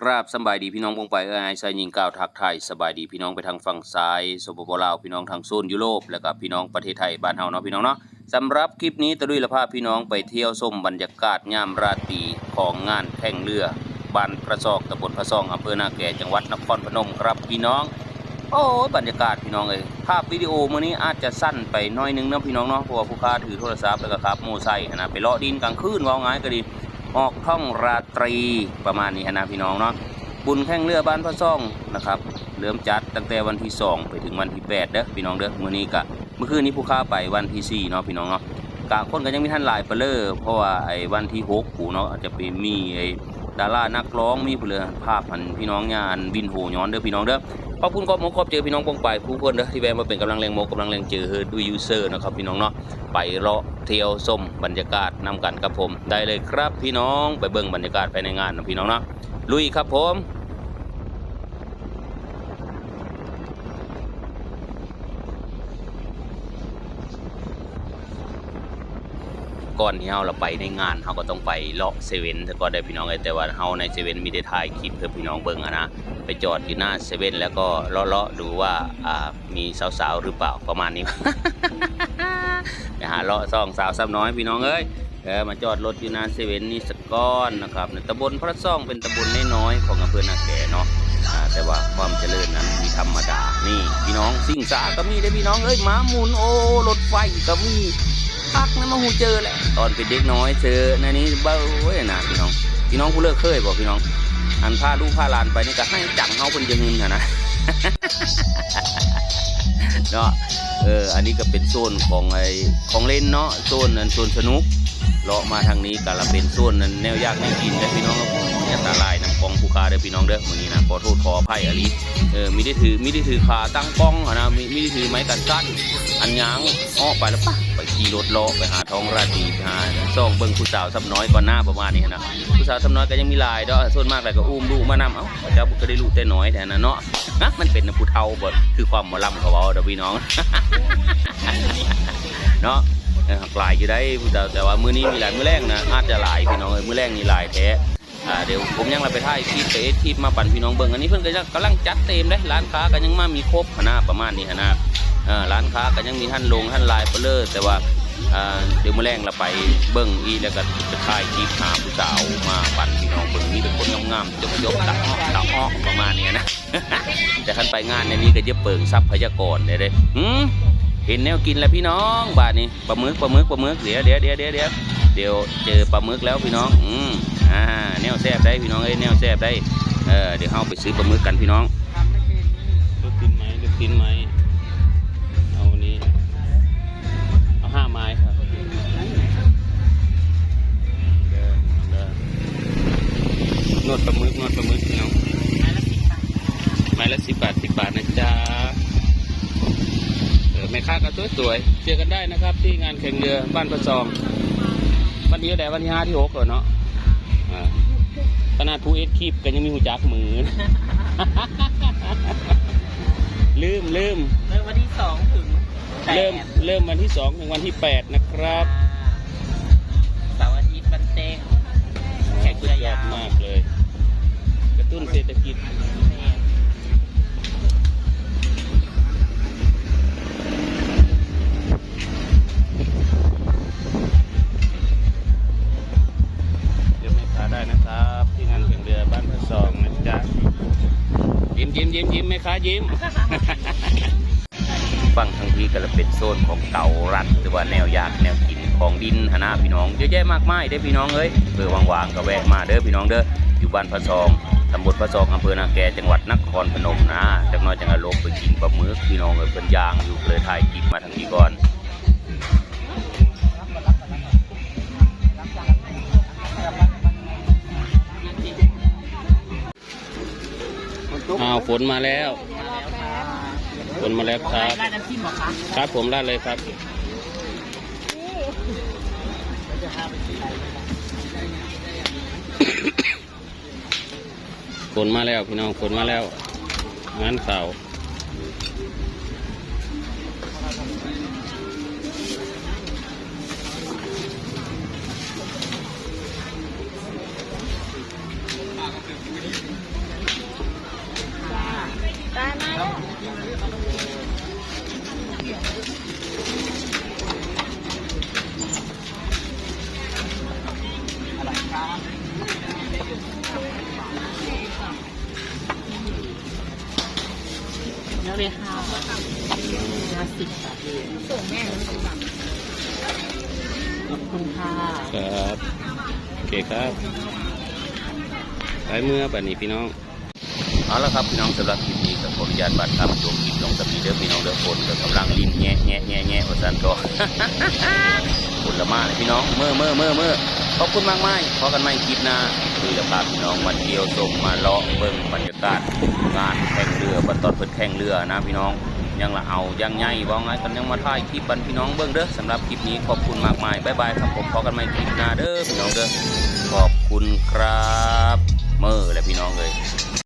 กราบสบายดีพี่น้องปงไปเอ้ยสายยิงก้าวทักไทยสบายดีพี่น้องไปทางฝั่งซ้ายสปปลาวพี่น้องทางโซนยุโรปแล้วก็พี่น้องประเทศไทยบ้านเฮาเนาะพี่น้องเนาะสำหรับคลิปนี้ตะลุยละพาพี่น้องไปเที่ยวชมบรรยากาศยามราตรีของงานแข่งเรือบ้านพระซอกตำบลพระซองอำเภอนาแก่จังหวัดนครพนมครับพี่น้อง โอ้บรรยากาศพี่น้องเอ้ยภาพวิดีโอมื้อนี้อาจจะสั้นไปน้อยนึงนะพี่น้องเนาะเพราะว่าผู้ค้าถือโทรศัพท์แล้วก็ขับโมอไซค์นะไปเลาะดินกลางคืนว่าง่ายก็ดี ออกท่องราตรีประมาณนี้นะพี่น้องเนาะบุญแข่งเรือบ้านพระซ่องนะครับเริ่มจัดตั้งแต่วันที่ 2 ไปถึงวันที่8เด้อพี่น้องเด้อมื้อนี้กะเมื่อคืนนี้ผู้ค้าไปวันที่4เนาะพี่น้องเนาะกะคนก็ยังมีท่านหลายเปเลอเพราะว่าไอ้วันที่6ผู้เนาะอาจจะเป็นมีไอ้ดารานักร้องมีผู้เรือภาพมันพี่น้องงานบินโหย้อนเด้อพี่น้องเด้อ อบคุณกอบหมขอบเจอพี่น้องปองไปผู้คนเด้อที่แวะมาเป็นกำลังแรงโมกำลังแรงเจอเฮอดูยูเซอร์นะครับพี่น้องเนาะไปเลาะเที่ยวส้มบรรยากาศนำกันครับผม ได้เลยครับพี่น้องไปเบิ่งบรรยากาศภายในงานนะพี่น้องเนาะลุยครับผม ก่อนที่เราเราไปในงานเราก็ต้องไปเลาะเซเว่นแต่ก็ได้พี่น้องเอ้แต่ว่าเฮาในเซเว่นมีได้ถ่ายคลิปเพื่อพี่น้องเบิ่งอะนะไปจอดอยู่หน้าเซเว่นแล้วก็เลาะๆดูว่าอ่ามีสาวๆหรือเปล่าประมาณนี้ไปหาเลาะซองสาวซ้ำน้อยพี่น้องเอ้ยเออมาจอดรถอยู่หน้าเซเว่นนี่สก้อนนะครับในตำบลพระซ่องเป็นตำบลน้อยๆของอำเภอนาแก่เนาะแต่ว่าความเจริญนั้นมีธรรมดานี่พี่น้องสิ่งสาก็มีได้พี่น้องเอ้ยหมาหมุนโอ้รถไฟก็มี พักนะมาหูเจอแหละตอนเป็นเด็กน้อยเจอในนี้เบ้าเว้ยนะพี่น้อง พี่น้องผู้เลิกเคยบอกพี่น้องอันพาลูกพาลานไปนี่ก็ให้จังเฮาเพิ่นจะหึงอะนะเนาะเอออันนี้ก็เป็นโซนของไอ้ของเล่นเนาะโซนนั้นโซนสนุกเลาะมาทางนี้ก็ละเป็นโซนนั้นแนวยากแนวกินเด้อพี่น้อง อย่ตาลายน้ำกองผู้ค้าเด้อพี่น้องเด้อมื้อนี้นะขอโทษขออภัยอลีเออมีได้ถือมีได้ถือขาตั้งกล้องอะนะมีมีได้ถือไม้กันกั้นอันยางอ้อไปแล้วปะไปขี่รถเลาะไปหาท้องราตรีไปหาซ่องเบิ่งผู้สาวซ้ำน้อยก่อนหน้าประมาณนี้นะผู้สาวทำน้อยก็ยังมีลายเด้อส่วนมากเลยก็อุ้มลูกมานำเอ้าเจ้าก็ได้ลูกแต่น้อยแต่นะเนาะนะมันเป็นผู้เฒ่าบ่คือความหมอลำเขาเว้าเด้อพี่น้องเนาะหลายอยู่ได้ผู้สาวแต่ว่ามื้อนี้มีหลายมื้อแรกนะอาจจะหลายพี่น้องเอ้ยมื้อแรกนี่หลายแท้ อ่าเดี๋ยวผมยังเราไปถ่ายคลิปไปเอ็ดคลิปมาปั่นพี่น้องเบิ่งอันนี้เพิ่นก็ยังกำลังจัดเต็มเลยร้านค้าก็ยังมามีครบหั้นนะประมาณนี้หั้นะร้านค้าก็ยังมีท่านลงท่านลายเปเลอแต่ว่าอ่าเดี๋ยวมื้อแรงเราไปเบิ่งอีแล้วก็จะถ่ายคลิปหาผู้สาวมาปั่นพี่น้องเบิ่งมีแต่คนงามๆจกๆตักออกตักออกประมาณนี้นะแต่คันไปงานในนี้ก็จะเปิงทรัพยากรเลยเด้หืมเห็นแนวกินแล้วพี่น้องบาดนี้ปลาหมึกปลาหมึกปลาหมึกเดี๋ยวเดี๋ยวเดี๋ยวเดี๋ยวเดี๋ยวเดี๋ยวเจอปลาหมึกแล้วพี่น้อง อืม อ่าแนวแซ่บได้พี่น้องเอ้ยแนวแซ่บได้เออเดี๋ยวเฮาไปซื้อปลาหมึกกันพี่น้องลูกชิ้นไหมลูกชิ้นไหมเอาอันนี้เอาห้าไม้ครับนวดปลาหมึกนวดปลาหมึกพี่น้องไม้ละสิบบาทสิบบาทนะจ๊ะเออแม่ค้าก็สวยสวยๆเจอกันได้นะครับ ที่งานแข่งเรือบ้านประซองวันนี้แต่วันที่ห้าที่หกเลยเนาะอ่า ขนาดผู้เอ็ดคลิปก็ยังมีหูจักมือ ลืมลืมเริ่มวันที่สองถึงแปดเริ่มเริ่มวันที่สองถึงวันที่แปดนะครับ เสาร์อาทิตย์วันเต้งแข่งเรือยาวสุดดมากเลย กระตุ้นเศรษฐกิจ เรือบ้านพระซองนะจ๊ะยิ้มยิ้มยิ้มยิ้มแม่ค้ายิ้ม ฟังทางทีก็จะเป็นโซนของเก่ารัดหรือว่าแนวยากแนวกินของดินหนนาพี่น้องเยอะแยะมากมายเด้อพี่น้องเอ้ยเพื่อว่างๆก็แวะมาเด้อพี่น้องเด้ออยู่บ้านพระซองตำบลพระซองอำเภอนาแกจังหวัดนครพนมนะจักหน้อยจังอารมณ์ไปกินปลาหมึกพี่น้องเอ้ยเป็นยางอยู่เลยถ่ายคลิปมาทางนี้ก่อน อ้าวฝนมาแล้ว ฝนมาแล้วครับราดน้ำจิ้มเหรอคะครับผมได้เลยครับฝนมาแล้วพี่น้องฝนมาแล้วงานเสาร์ เลยค่ะห้าสิบค่ะพี่ส่งแม่หนูสิบบาทขอบคุณค่ะครับโอเคครับไปเมื่อบัดนี้พี่น้องเอาละครับพี่น้องสำหรับคลิปนี้ก็ขออนุญาตบัดครับจบคลิปลงสำนีเด้อพี่น้องเด้อฝนก็กำลังลิ้นแงะแงะแงะแงะว่าซั่นก็ฝนละมาเลยพี่น้องเมื่อเมื่อเมื่อเมื่อ ขอบคุณมากมายพอกันใหม่คลิปหน้าคือจะพาพี่น้องมาเที่ยวชมมาเลาะเบิ่งบรรยากาศงานแข่งเรือบัดตอนเพิ่นแข่งเรือนะพี่น้องยังละเอายังไงว่าไงกันยังมาถ่ายคลิปบันพี่น้องเบิ่งเด้อสำหรับคลิปนี้ขอบคุณมากมายบายบายครับผมพอกันใหม่คลิปหน้าเด้อพี่น้องเด้อขอบคุณครับเมื่อและพี่น้องเลย